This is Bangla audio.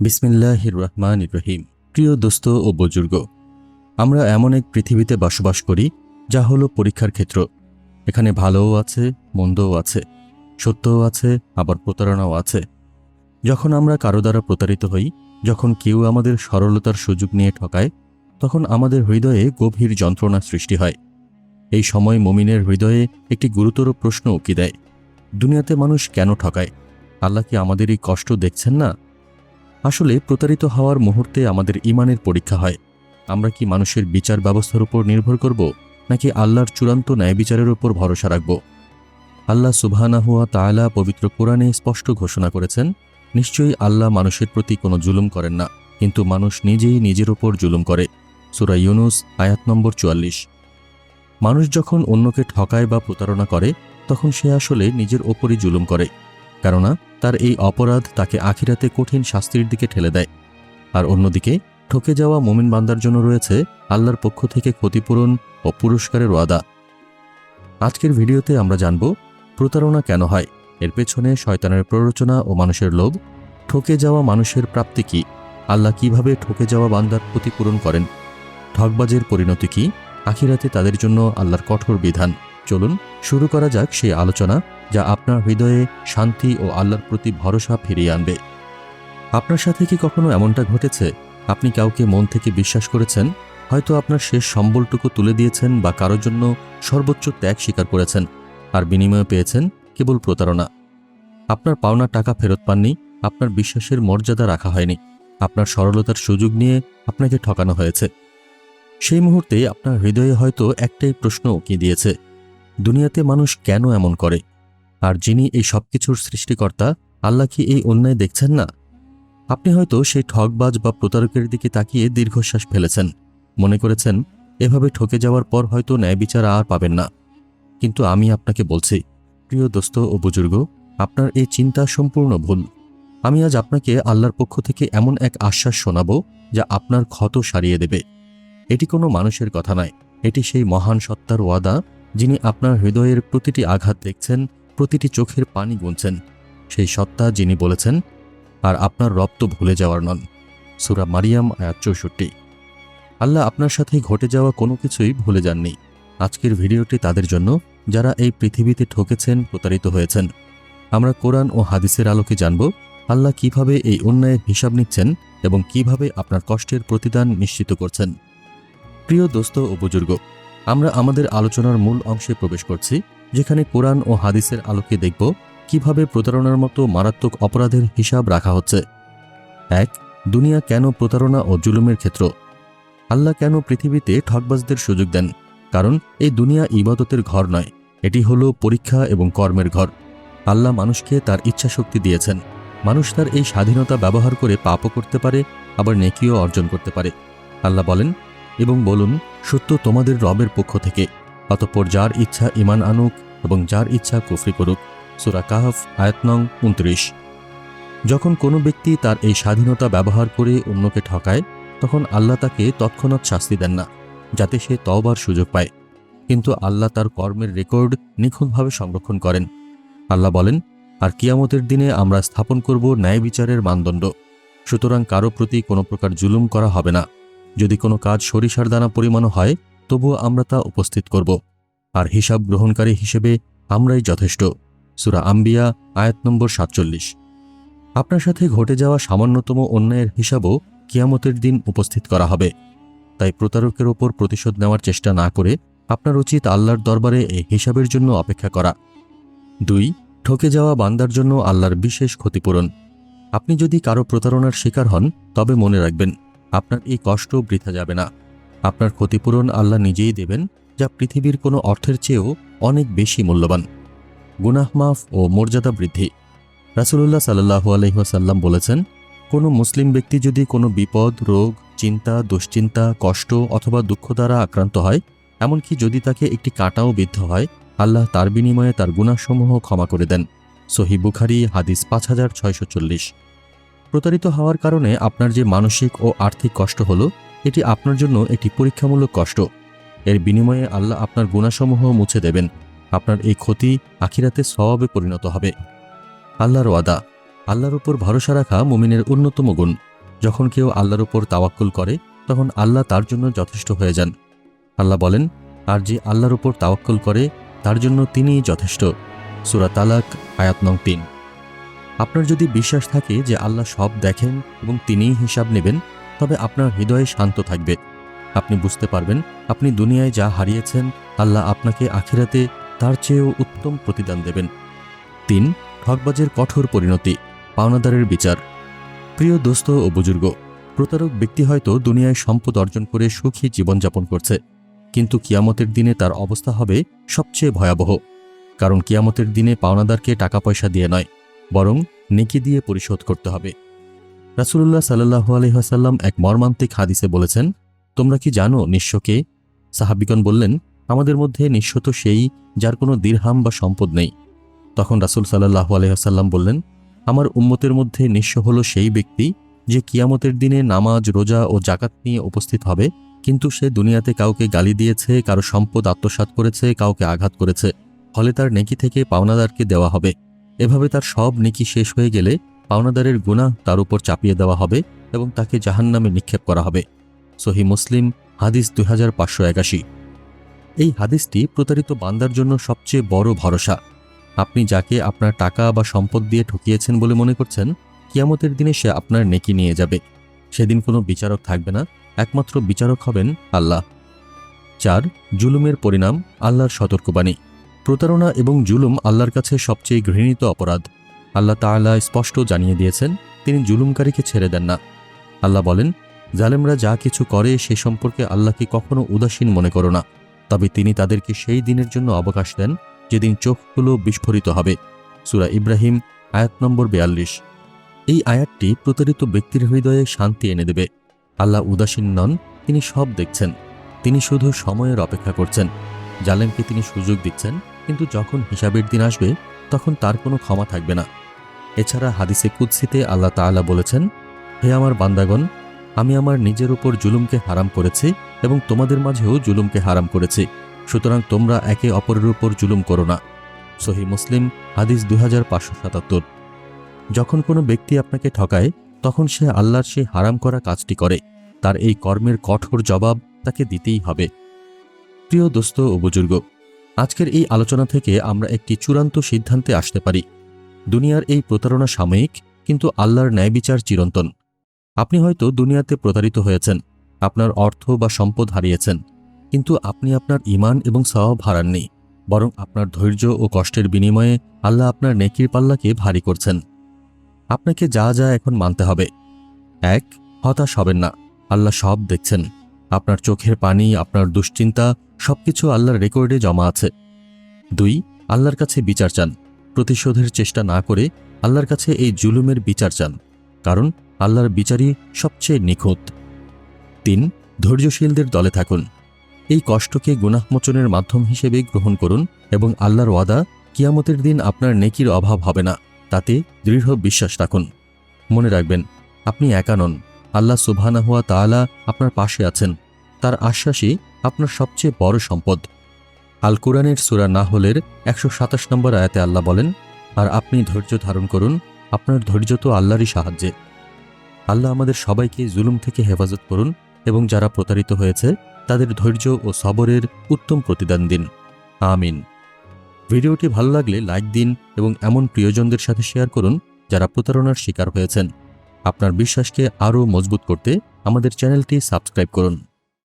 বিসমিল্লাহির রহমান ইব্রাহিম প্রিয় দোস্ত ও বুজুর্গ, আমরা এমন এক পৃথিবীতে বসবাস করি যা হলো পরীক্ষার ক্ষেত্র। এখানে ভালোও আছে, মন্দও আছে, সত্যও আছে, আবার প্রতারণাও আছে। যখন আমরা কারও দ্বারা প্রতারিত হই, যখন কেউ আমাদের সরলতার সুযোগ নিয়ে ঠকায়, তখন আমাদের হৃদয়ে গভীর যন্ত্রণা সৃষ্টি হয়। এই সময় মমিনের হৃদয়ে একটি গুরুতর প্রশ্ন উকি দেয়, দুনিয়াতে মানুষ কেন ঠকায়? আল্লাহ কি আমাদের এই কষ্ট দেখছেন না? আসলে প্রতারিত হওয়ার মুহূর্তে আমাদের ইমানের পরীক্ষা হয়। আমরা কি মানুষের বিচার ব্যবস্থার উপর নির্ভর করব, নাকি আল্লাহর চূড়ান্ত ন্যায় বিচারের উপর ভরসা রাখব? আল্লাহ সুবহানাহুয়া তাআলা পবিত্র কোরআনে স্পষ্ট ঘোষণা করেছেন, নিশ্চয়ই আল্লাহ মানুষের প্রতি কোনো জুলুম করেন না, কিন্তু মানুষ নিজেই নিজের ওপর জুলুম করে। সুরা ইউনুস, আয়াত নম্বর চুয়াল্লিশ। মানুষ যখন অন্যকে ঠকায় বা প্রতারণা করে, তখন সে আসলে নিজের ওপরই জুলুম করে। কেননা তার এই অপরাধ তাকে আখিরাতে কঠিন শাস্তির দিকে ঠেলে দেয়। আর অন্যদিকে, ঠকে যাওয়া মোমিন বান্দার জন্য রয়েছে আল্লাহর পক্ষ থেকে ক্ষতিপূরণ ও পুরস্কারের ওয়াদা। আজকের ভিডিওতে আমরা জানব, প্রতারণা কেন হয়? এর পেছনে শয়তানের প্ররোচনা ও মানুষের লোভ। ঠকে যাওয়া মানুষের প্রাপ্তি কি? আল্লাহ কীভাবে ঠকে যাওয়া বান্দার ক্ষতিপূরণ করেন? ঠকবাজের পরিণতি কি? আখিরাতে তাদের জন্য আল্লাহর কঠোর বিধান। চলুন শুরু করা যাক সেই আলোচনা যা আপনার হৃদয়ে শান্তি ও আল্লাহর প্রতি ভরসা ফিরিয়ে আনবে। আপনার সাথে কি কখনো এমনটা ঘটেছে? আপনি কাউকে মন থেকে বিশ্বাস করেছেন? হয়তো আপনার শেষ সম্বলটুকু তুলে দিয়েছেন বা কারোর জন্য সর্বোচ্চ ত্যাগ স্বীকার করেছেন আর বিনিময়ে পেয়েছেন কেবল প্রতারণা। আপনার পাওনা টাকা ফেরত পাননি, আপনার বিশ্বাসের মর্যাদা রাখা হয়নি, আপনার সরলতার সুযোগ নিয়ে আপনাকে ঠকানো হয়েছে। সেই মুহূর্তে আপনার হৃদয়ে হয়তো একটাই প্রশ্ন উকি দিয়েছে দুনিয়াতে মানুষ কেন এমন করে? আর যিনি এই সবকিছুর সৃষ্টিকর্তা, আল্লাহ কি এই অন্যায় দেখছেন না? আপনি হয়তো সেই ঠকবাজ বা প্রতারকের দিকে তাকিয়ে দীর্ঘশ্বাস ফেলেছেন। মনে করেছেন, এভাবে ঠকে যাওয়ার পর হয়তো ন্যায় বিচার আর পাবেন না। কিন্তু আমি আপনাকে বলছি, প্রিয় দোস্ত ও বুজুর্গ, আপনার এই চিন্তা সম্পূর্ণ ভুল। আমি আজ আপনাকে আল্লাহর পক্ষ থেকে এমন এক আশ্বাস শোনাব, যা আপনার ক্ষত সারিয়ে দেবে। এটি কোনো মানুষের কথা নয়, এটি সেই মহান সত্তার ওয়াদা যিনি আপনার হৃদয়ের প্রতিটি আঘাত দেখছেন, প্রতিটি চোখের পানি গুনছেন, সেই সত্তা যিনি বলেছেন, আর আপনার রক্ত ভুলে যাওয়ার নন। সুরা মারিয়াম, আয়াত চৌষট্টি। আল্লাহ আপনার সাথে ঘটে যাওয়া কোনো কিছুই ভুলে যাননি। আজকের ভিডিওটি তাদের জন্য, যারা এই পৃথিবীতে ঠকেছেন, প্রতারিত হয়েছেন। আমরা কোরআন ও হাদিসের আলোকে জানব, আল্লাহ কীভাবে এই অন্যায়ের হিসাব নিচ্ছেন এবং কীভাবে আপনার কষ্টের প্রতিদান নিশ্চিত করছেন। প্রিয় দোস্ত ও বুজুর্গ আমরা আমাদের আলোচনার মূল অংশে প্রবেশ করছি, যেখানে কোরআন ও হাদিসের আলোকে দেখব কীভাবে প্রতারণার মতো মারাত্মক অপরাধের হিসাব রাখা হচ্ছে। এক, দুনিয়া কেন প্রতারণা ও জুলুমের ক্ষেত্র? আল্লাহ কেন পৃথিবীতে ঠকবাজদের সুযোগ দেন? কারণ এই দুনিয়া ইবাদতের ঘর নয়, এটি হলো পরীক্ষা এবং কর্মের ঘর। আল্লাহ মানুষকে তার ইচ্ছা শক্তি দিয়েছেন। মানুষ তার এই স্বাধীনতা ব্যবহার করে পাপও করতে পারে, আবার নেকিও অর্জন করতে পারে। আল্লাহ বলেন, এবং বলুন সত্য তোমাদের রবের পক্ষ থেকে। অতঃপর যার ইচ্ছা ইমান আনুক এবং যার ইচ্ছা কুফরি করুক, সুরা কাহফ, আয়াত নং উনত্রিশ। যখন কোনো ব্যক্তি তার এই স্বাধীনতা ব্যবহার করে অন্যকে ঠকায়, তখন আল্লাহ তাকে তৎক্ষণাৎ শাস্তি দেন না, যাতে সে তওবার সুযোগ পায়। কিন্তু আল্লাহ তার কর্মের রেকর্ড নিখুঁতভাবে সংরক্ষণ করেন। আল্লাহ বলেন, আর কিয়ামতের দিনে আমরা স্থাপন করব ন্যায় বিচারের মানদণ্ড। সুতরাং কারও প্রতি কোনো প্রকার জুলুম করা হবে না। যদি কোনো কাজ সরিষার দানা পরিমাণও হয়, তবুও আমরা তা উপস্থিত করব। আর হিসাব গ্রহণকারী হিসেবে আমরাই যথেষ্ট। সুরা আম্বিয়া, আয়াত নম্বর সাতচল্লিশ। আপনার সাথে ঘটে যাওয়া সামান্যতম অন্যায়ের হিসাবও কিয়ামতের দিন উপস্থিত করা হবে। তাই প্রতারকের ওপর প্রতিশোধ নেওয়ার চেষ্টা না করে আপনার উচিত আল্লাহর দরবারে এই হিসাবের জন্য অপেক্ষা করা। দুই, ঠকে যাওয়া বান্দার জন্য আল্লাহর বিশেষ ক্ষতিপূরণ। আপনি যদি কারও প্রতারণার শিকার হন, তবে মনে রাখবেন আপনার এই কষ্ট বৃথা যাবে না। আপনার ক্ষতিপূরণ আল্লাহ নিজেই দেবেন, যা পৃথিবীর কোনো অর্থের চেয়েও অনেক বেশি মূল্যবান। গুনাহ মাফ ও মর্যাদা বৃদ্ধি। রাসুলুল্লাহ সাল্লাহু আলহিহাসাল্লাম বলেছেন, কোনো মুসলিম ব্যক্তি যদি কোনো বিপদ, রোগ, চিন্তা, দুশ্চিন্তা, কষ্ট অথবা দুঃখ দ্বারা আক্রান্ত হয়, এমনকি যদি তাকে একটি কাঁটাও বিদ্ধ হয়, আল্লাহ তার বিনিময়ে তার গুণাসমূহ ক্ষমা করে দেন। সহি বুখারি, হাদিস পাঁচ হাজার ছয়শো চল্লিশ। প্রতারিত হওয়ার কারণে আপনার যে মানসিক ও আর্থিক কষ্ট হলো, এটি আপনার জন্য একটি পরীক্ষামূলক কষ্ট। এর বিনিময়ে আল্লাহ আপনার গুণাসমূহ মুছে দেবেন। আপনার এই ক্ষতি আখিরাতে স্বভাবে পরিণত হবে। আল্লাহর ওয়াদা। আল্লাহর উপর ভরসা রাখা মুমিনের অন্যতম গুণ। যখন কেউ আল্লাহর উপর তাওয়াক্কুল করে, তখন আল্লাহ তার জন্য যথেষ্ট হয়ে যান। আল্লাহ বলেন, আর যে আল্লাহর উপর তাওয়াক্কুল করে, তার জন্য তিনিই যথেষ্ট। সুরা তালাক, আয়াত নং তিন। আপনার যদি বিশ্বাস থাকে যে আল্লাহ সব দেখেন এবং তিনিই হিসাব নেবেন, তবে আপনার হৃদয়ে শান্ত থাকবে। আপনি বুঝতে পারবেন, আপনি দুনিয়ায় যা হারিয়েছেন, আল্লাহ আপনাকে আখিরাতে তার চেয়েও উত্তম প্রতিদান দেবেন। তিন, ঠকবাজের কঠোর পরিণতি, পাওনাদারের বিচার। প্রিয় দোস্ত ও বুজুর্গ, প্রতারক ব্যক্তি হয়তো দুনিয়ায় সম্পদ অর্জন করে সুখী জীবনযাপন করছে, কিন্তু কিয়ামতের দিনে তার অবস্থা হবে সবচেয়ে ভয়াবহ। কারণ কিয়ামতের দিনে পাওনাদারকে টাকা পয়সা দিয়ে নয় বরং নেকি দিয়ে পরিশোধ করতে হবে। রাসুলুল্লাহ সাল্লাহু আলহাসাল্লাম এক মর্মান্তিক হাদিসে বলেছেন, তোমরা কি জানো নিঃস্বকে সাহাবিগণ বললেন, আমাদের মধ্যে নিঃস্ব তো সেই যার কোনো দীর্হাম বা সম্পদ নেই। তখন রাসুল সাল্লাহু আলহাসাল্লাম বললেন, আমার উম্মতের মধ্যে নিঃস্ব হল সেই ব্যক্তি যে কিয়ামতের দিনে নামাজ, রোজা ও জাকাত নিয়ে উপস্থিত হবে, কিন্তু সে দুনিয়াতে কাউকে গালি দিয়েছে, কারও সম্পদ আত্মসাৎ করেছে, কাউকে আঘাত করেছে, ফলে তার নেকি থেকে পাওনাদারকে দেওয়া হবে। এভাবে তার সব নেকি শেষ হয়ে গেলে পাওনাদারের গুনাহ তার উপর চাপিয়ে দেওয়া হবে এবং তাকে জাহান্নামে নিক্ষেপ করা হবে। সহি মুসলিম, হাদিস দুই এই হাদিসটি প্রতারিত বান্দার জন্য সবচেয়ে বড় ভরসা। আপনি যাকে আপনার টাকা বা সম্পদ দিয়ে ঠকিয়েছেন বলে মনে করছেন, কিয়ামতের দিনে সে আপনার নেকি নিয়ে যাবে। সেদিন কোনো বিচারক থাকবে না, একমাত্র বিচারক হবেন আল্লাহ। চার, জুলুমের পরিণাম, আল্লাহর সতর্কবাণী। প্রতারণা এবং জুলুম আল্লাহর কাছে সবচেয়ে ঘৃণিত অপরাধ। আল্লাহ তাআলা স্পষ্ট জানিয়ে দিয়েছেন, তিনি জুলুমকারীকে ছেড়ে দেন না। আল্লাহ বলেন, জালেমরা যা কিছু করে সে সম্পর্কে আল্লাহকে কখনো উদাসীন মনে করো না। তবে তিনি তাদেরকে সেই দিনের জন্য অবকাশ দেন, যেদিন চোখগুলো বিস্ফোরিত হবে। সুরা ইব্রাহিম, আয়াত নম্বর বেয়াল্লিশ। এই আয়াতটি প্রতারিত ব্যক্তির হৃদয়ে শান্তি এনে দেবে। আল্লাহ উদাসীন নন, তিনি সব দেখছেন। তিনি শুধু সময়ের অপেক্ষা করছেন। জালেমকে তিনি সুযোগ দিচ্ছেন কিন্তু যখন হিসাবের দিন আসবে, তখন তার কোনো ক্ষমা থাকবে না। এছাড়া হাদিসে কুৎসিতে আল্লাহ তাআলা বলেছেন, হে আমার বান্দাগণ, আমি আমার নিজের উপর জুলুমকে হারাম করেছি এবং তোমাদের মাঝেও জুলুমকে হারাম করেছি। সুতরাং তোমরা একে অপরের উপর জুলুম করো না। সহি মুসলিম, হাদিস দুই যখন কোনো ব্যক্তি আপনাকে ঠকায়, তখন সে আল্লাহর সে হারাম করা কাজটি করে। তার এই কর্মের কঠোর জবাব তাকে দিতেই হবে। প্রিয় দোস্ত ও বুজুর্গ আজকের এই আলোচনা থেকে আমরা একটি চূড়ান্ত সিদ্ধান্তে আসতে পারি। দুনিয়ার এই প্রতারণা সাময়িক, কিন্তু আল্লাহর ন্যায় বিচার চিরন্তন। আপনি হয়তো দুনিয়াতে প্রতারিত হয়েছেন, আপনার অর্থ বা সম্পদ হারিয়েছেন, কিন্তু আপনি আপনার ইমান এবং স্বভাব হারাননি, বরং আপনার ধৈর্য ও কষ্টের বিনিময়ে আল্লাহ আপনার নেকির পাল্লাকে ভারী করছেন। আপনাকে যা যা এখন মানতে হবে। এক, হতাশ হবেন না, আল্লাহ সব দেখছেন। আপনার চোখের পানি, আপনার দুশ্চিন্তা, সবকিছু আল্লাহর রেকর্ডে জমা আছে। দুই, আল্লাহর কাছে বিচার চান। প্রতিশোধের চেষ্টা না করে আল্লাহর কাছে এই জুলুমের বিচার চান, কারণ আল্লাহর বিচারই সবচেয়ে নিখুঁত। তিন, ধৈর্যশীলদের দলে থাকুন। এই কষ্টকে গুনাহমোচনের মাধ্যম হিসেবে গ্রহণ করুন এবং আল্লাহর ওয়াদা কিয়ামতের দিন আপনার নেকির অভাব হবে না, তাতে দৃঢ় বিশ্বাস রাখুন। মনে রাখবেন, আপনি একা নন। আল্লাহ সুবহানাহুয়া তাআলা আপনার পাশে আছেন। তার আশ্বাসই আপনার সবচেয়ে বড় সম্পদ। আল কোরআনের সুরা নাহলের একশো সাতাশ নম্বর আয়াতে আল্লাহ বলেন, আর আপনি ধৈর্য ধারণ করুন, আপনার ধৈর্য তো আল্লাহরই সাহায্যে। আল্লাহ আমাদের সবাইকে জুলুম থেকে হেফাজত করুন এবং যারা প্রতারিত হয়েছে, তাদের ধৈর্য ও সবরের উত্তম প্রতিদান দিন। আমিন। ভিডিওটি ভালো লাগলে লাইক দিন এবং এমন প্রিয়জনদের সাথে শেয়ার করুন যারা প্রতারণার শিকার হয়েছেন। আপনার বিশ্বাসকে আরও মজবুত করতে আমাদের চ্যানেলটি সাবস্ক্রাইব করুন।